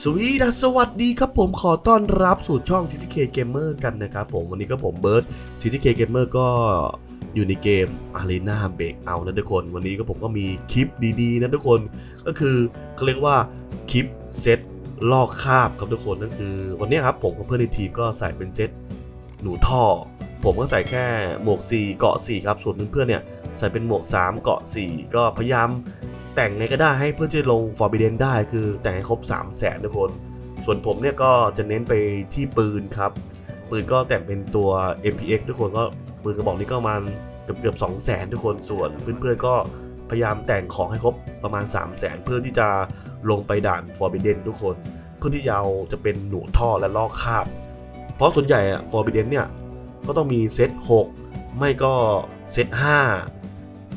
สวีดัสวัสดีครับผมขอต้อนรับสู่ช่อง CTK Gamer กันนะครับผมวันนี้ก็ผมเบิร์ด CTK Gamer ก็อยู่ในเกม Arena Breakout นะทุกคน วันนี้ก็ผมก็มีคลิปดีๆนะทุกคนก็คือเขาเรียกว่าคลิปเซตลอกคาบครับทุกคนก็คือ วันนี้ครับผมกับเพื่อนในทีมก็ใส่เป็นเซตหนูท่อ ผมก็ใส่แค่หมวก 4 เกาะ 4 ครับ ส่วนเพื่อนๆเนี่ยใส่เป็นหมวก 3 เกาะ 4 ก็พยายาม แต่งไงก็ได้ให้เพื่อที่จะลง Forbidden ได้คือแต่งให้ครบ 3 0 0แสนทุกคน ส่วนผมเนี่ยก็จะเน้นไปที่ปืนครับ ปืนก็แต่งเป็นตัว MPX ทุกคนก็ปืนกระบอกนี้ก็มาณเกือบเกือบ2 0 0แสนทุกคนส่วนเพื่อนๆก็พยายามแต่งของให้ครบประมาณ 3 0 0แสนเพื่อที่จะลงไปด่าน Forbidden ทุกคน เพื่อที่จะเอาจะเป็นหนูท่อและลอกคาบ เพราะส่วนใหญ่อะ Forbidden เนี่ยก็ต้องมีเซต6ไม่ก็เซต5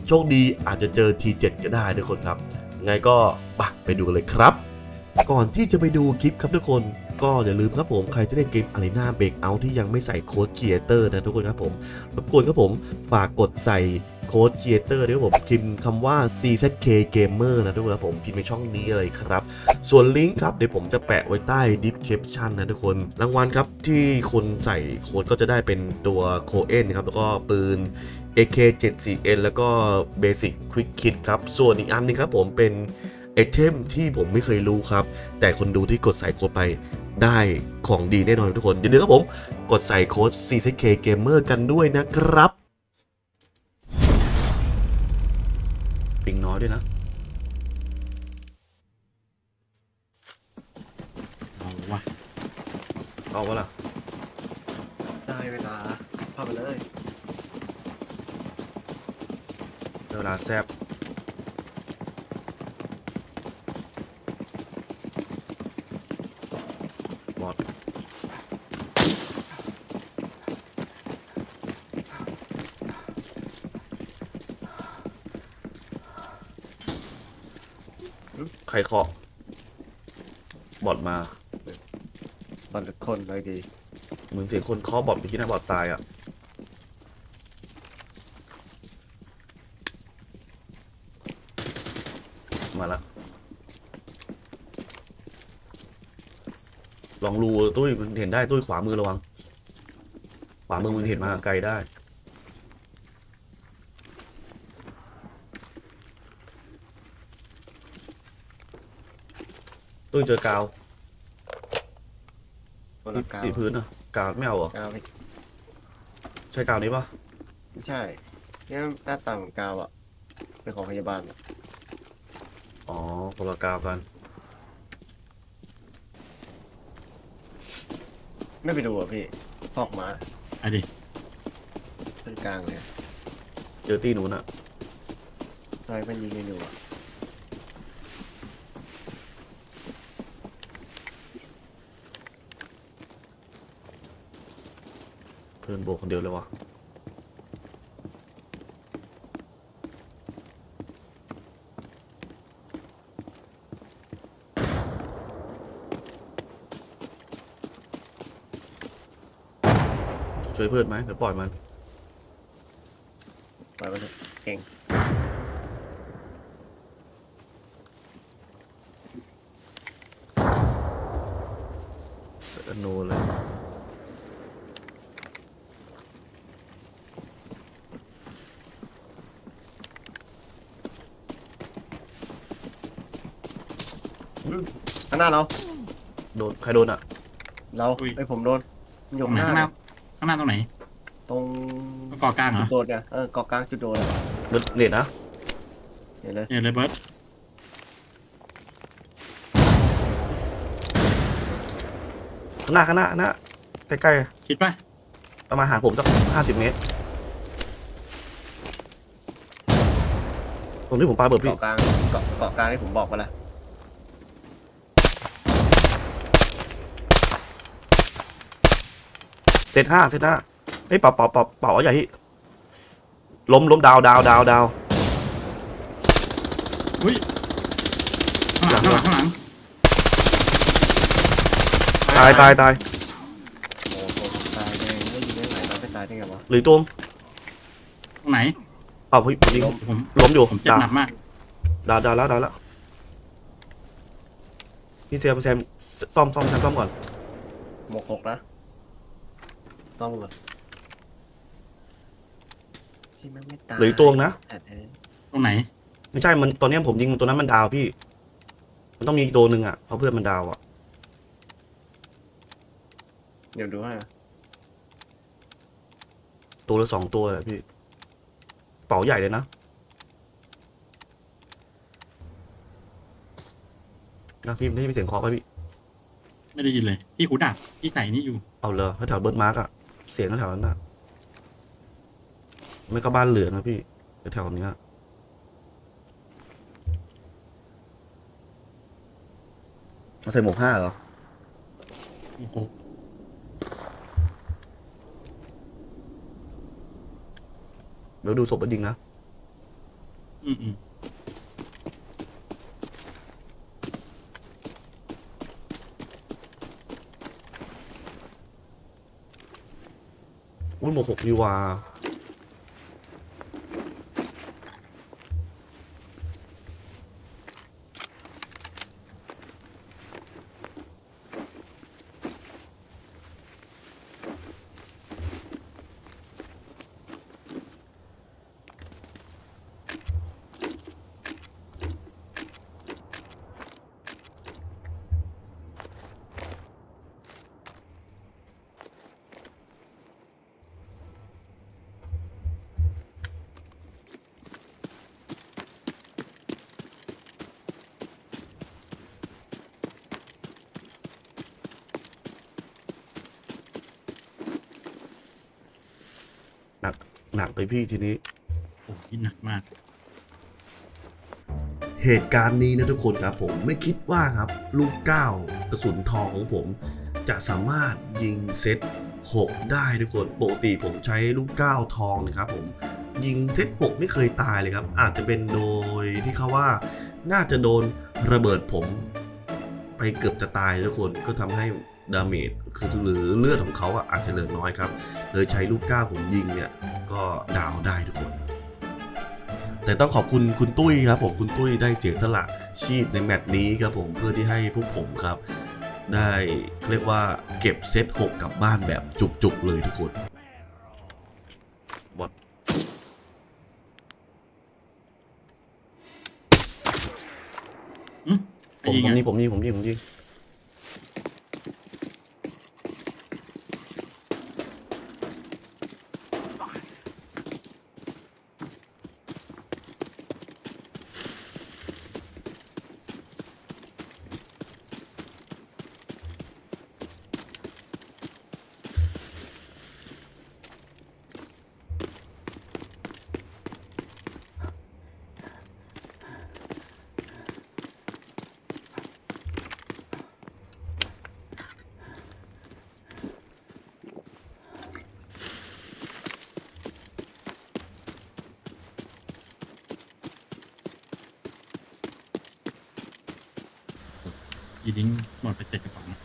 โชคดีอาจจะเจอ T7 ก็ได้ทุกคนครับไงก็ปะไปดูกันเลยครับ ก่อนที่จะไปดูคลิปครับทุกคน ก็อย่าลืมครับผมใครที่เล่นเกม Arena Breakout ที่ยังไม่ใส่โค้ด Creator นะทุกคนครับผมรบกวนครับผมฝากกดใส่โค้ด Creator ด้วยผมพิมพ์คำว่า CZK Gamer นะทุกคนครับผมพิมพ์ในช่องนี้เลยครับ ส่วนลิงก์ครับเดี๋ยวผมจะแปะไว้ใต้ description นะทุกคน รางวัลครับที่คนใส่โค้ดก็จะได้เป็นตัวโคเอนครับแล้วก็ปืน AK74N แล้วก็ Basic Quick Kit ครับ ส่วนอีกอันหนึงครับผมเป็นไอเทมที่ผมไม่เคยรู้ครับ แต่คนดูที่กดใส่โค้ดไปได้ของดีแน่นอนทุกคน อย่าลืมครับผม กดใส่โค้ด CCK Gamer กันด้วยนะครับ ปิงน้อยด้วยนะเอาวะเอาวะล่ะ ได้เวลาพาไปเลย เวลาแซบหมดใครเคาะบอดมา ตอนทุกคนเลยดี เหมือนเสียงคนเคาะบอดไปคิดนะบอดตายอะ มาละลองรูตุ้ยมันเห็นได้ตุ้ยขวามือระวัง ขวามือมันเห็นมาไกลได้ตุ้ยเจอกาวตัวละกาวที่พื้นอะกาวไม่เอาเหรอกาวไม่ใช่กาวนี้ปะไม่ใช่เนี่ยหน้าตาของกาวอะเป็นของพยาบาลอะ อ๋อคนละกาวกัน ไม่ไปดูอะพี่พอกมาไอ้ดิเป็นกลางเลยเจอตี้หนูน่ะซอยมันยิงกันอยู่อะเพื่อนโบกคนเดียวเลยวะ ช่วยเพื่อนไหมเดี๋ยวปล่อยมัน ปล่อยมันเถอะเก่งเสนโนเลยอืมข้างหน้าเรา โดนใครโดนอะ เราไอ้ยผมโดนมันอตยู่รงไหนข้างหข้างหน้าน้าข้างหน้าตรงไหนตรงก็ก่อกลางเหรจุอดโดนเนี่ยเออเกาะกลางจุดโดนอะโดนเลดนะเห็นเลยเนี่ยเลยเบิร์ดข้างหน้าข้างหน้าข้างหน้าใกล้คิดป่ะๆประมาณหาผมสักห้าสิบเมตร ตรงที่ผมปาเบิร์ดพี่เกาะกลางเกาะเกาะกลางที่ผมบอกไปแล้ว เซตห้าเซตห้าเฮ้ยเป่าเป่าเป่าเป่าเอาใหญ่ที่ล้มล้มดาวดาวดาวดาว อุ้ยข้างหลังข้างหลังข้างหลังตายตายตายโอ้โหตายเลยไม่ยิงได้ไหนเราไปตายได้ไงวะหรือตรงตรงไหนเป่าผมยิงผมล้มอยู่ผมเจ็บดาวหนักมากดาวดาวแล้วดาวแล้วพี่แซมแซมซ่อมซ่อมแซมซ่อมก่อนหมกหกนะ ซ่อมก่อนที่มันไม่ตายเหลืออกตัวนะแต่เอ้ยตรงไหน ไม่ใช่ มันตอนเนี้ยผมยิงตัวนั้นมันดาวพี่ มันต้องมีอีกตัวหนึ่งอะเพราะเพื่อนมันดาวอะ เดี๋ยวดูให้ตัวละสองตัวแหละพี่เป๋าใหญ่เลยนะนะพี่ไม่ได้มีเสียงเคาะป่ะพี่ ไม่ได้ยินเลย พี่หูดับ พี่ใส่นี่อยู่ เอาเลยถ้าแถวเบิร์ดมาร์กอะ เสียงแถวนั้นอะไม่ก็บ้านเหลืองนะพี่แถวเนี้ยเอาใส่หมวกห้าเหรอเดี๋ยวดูศพมันยิงนะ อืมอืม อุ้ยหมวกหกดีว่า หนักหนักเลยพี่ทีนี้ โอ้โหพี่หนักมาก เหตุการณ์นี้นะทุกคนครับผมไม่คิดว่าครับ ลูกเก้าวกระสุนทองของผม จะสามารถยิงเซต6 ได้ทุกคนปกติผมใช้ลูกเก้าวทองนะครับผมยิงเซต6ไม่เคยตายเลยครับ อาจจะเป็นโดยที่เขาว่าน่าจะโดนระเบิดผม ไปเกือบจะตายทุกคนก็ทำให้ ดาเมจคือหรือเลือดของเขาอะอาจจะเหลือน้อยครับ เลยใช้ลูกก้าวผมยิงเนี่ย ก็ดาวได้ทุกคน แต่ต้องขอบคุณคุณตุ้ยครับผมคุณตุ้ยได้เสียสละชีพในแมตช์นี้ครับผมเพื่อที่ให้พวกผมครับ ได้เรียกว่าเก็บเซต6กลับบ้านแบบจุกๆเลยทุกคนบอทไปผมยิงผมอะนี่ผมนี่ผมนี่ผมนี่ยี ดิ้งหมดไปเจ็ดกระป๋องนะ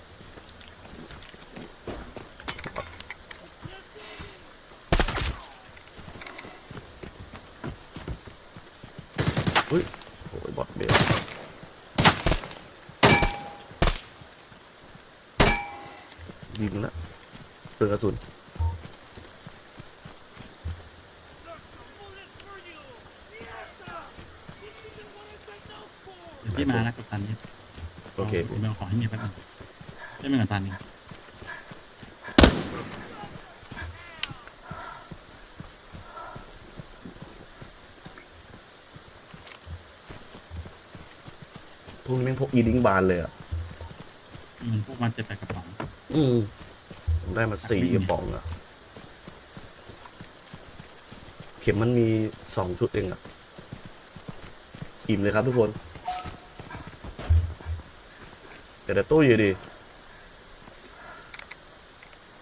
โอ้ยบอทเบลยิงแล้วเปลืองกระสุนเดี๋ยวพี่มานะกับตันนี้ โอเคเดี๋ยวเราขอให้มีแป๊บนึงได้ไหมกับตันนี้พวกนี้แม่งพกอีดิ้งบานเลยอะ มันพวกมันเจ็ดแปดกระป๋องอืมผมได้มาสี่กระป๋องอะเข็มมันมีสองชุดเองอะอิ่มเลยครับทุกคน แต่แต่ตู้อยู่ดิ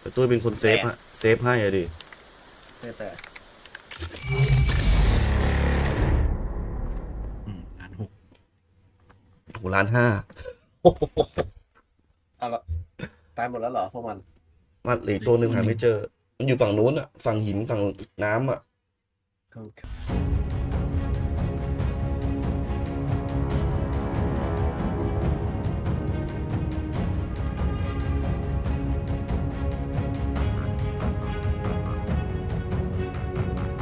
แต่ตู้เป็นคนเซฟฮะเซฟให้อะดิแต่แต่อืมล้านหกหกล้านห้าเอาละตายหมดแล้วเหรอพวกมันมาเหลืออกตัวหนึ่งหาไม่เจอ มันอยู่ฝั่งนู้นอะฝั่งหินฝั่งน้ำอะครับ